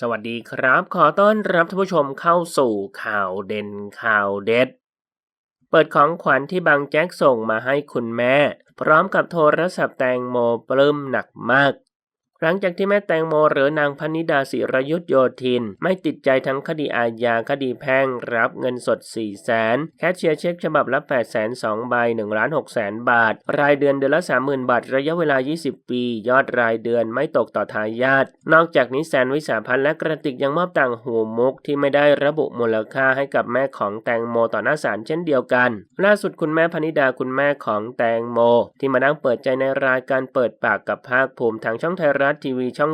สวัสดีครับ ขอต้อนรับท่านผู้ชมเข้าสู่ข่าวเด่นข่าวเด็ด เปิดของขวัญที่บางแจ็คส่งมาให้คุณแม่ พร้อมกับโทรศัพท์แตงโมปลื้มหนักมาก หลังจากที่แม่แตงโมหรือนางพนิดาศิรยุทธโยธิน ไม่ติดใจทั้งคดีอาญาคดีแพ่งรับเงินสด 4 0 0แสนแคชเชียร์เช็คฉบับละ8 0 0 0 0 2ใบ1ล้าน6แสนบาท รายเดือนเดือนละ 30,000 บาท ระยะเวลา 20 ปี ยอดรายเดือนไม่ตกต่อทายาทนอกจากนี้แซนวิสาพันธ์และกระติกยังมอบต่างหูมุกที่ไม่ได้ระบุมูลค่าให้กับแม่ของแตงโมต่อหน้าศาลเช่นเดียวกัน ล่าสุดคุณแม่พนิดาคุณแม่ของแตงโม ที่มานั่งเปิดใจในรายการเปิดปากกับภาคภูมิทางช่องไทยรัฐทีวีช่อง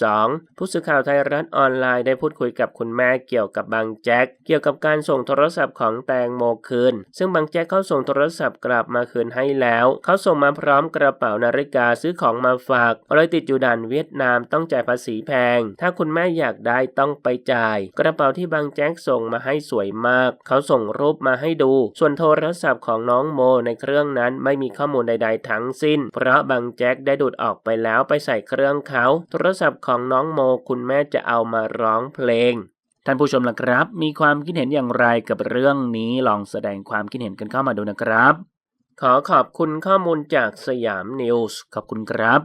32 ผู้สื่อข่าวไทยรัฐออนไลน์ได้พูดคุยกับคุณแม่เกี่ยวกับบางแจ็คเกี่ยวกับการส่งโทรศัพท์ของแตงโมคืน ซึ่งบางแจ็คเขาส่งโทรศัพท์กลับมาคืนให้แล้ว เขาส่งมาพร้อมกระเป๋านาฬิกาซื้อของมาฝากเลยติดอยู่ด่านเวียดนามต้องจ่ายภาษีแพง ถ้าคุณแม่อยากได้ต้องไปจ่าย กระเป๋าที่บางแจ็คส่งมาให้สวยมาก เขาส่งรูปมาให้ดู ส่วนโทรศัพท์ของน้องโมในเครื่องนั้นไม่มีข้อมูลใด ๆ ทั้งสิ้น เพราะบางแจ็คได้ดูดออกไปแล้วไปใส่เครื่ององเขา โทรศัพท์ของน้องโมคุณแม่จะเอามาร้องเพลงท่านผู้ชมล่ะครับ มีความคิดเห็นอย่างไรกับเรื่องนี้ลองแสดงความคิดเห็นกันเข้ามาดูนะครับ ขอขอบคุณข้อมูลจากสยามนิวส์ขอบคุณครับ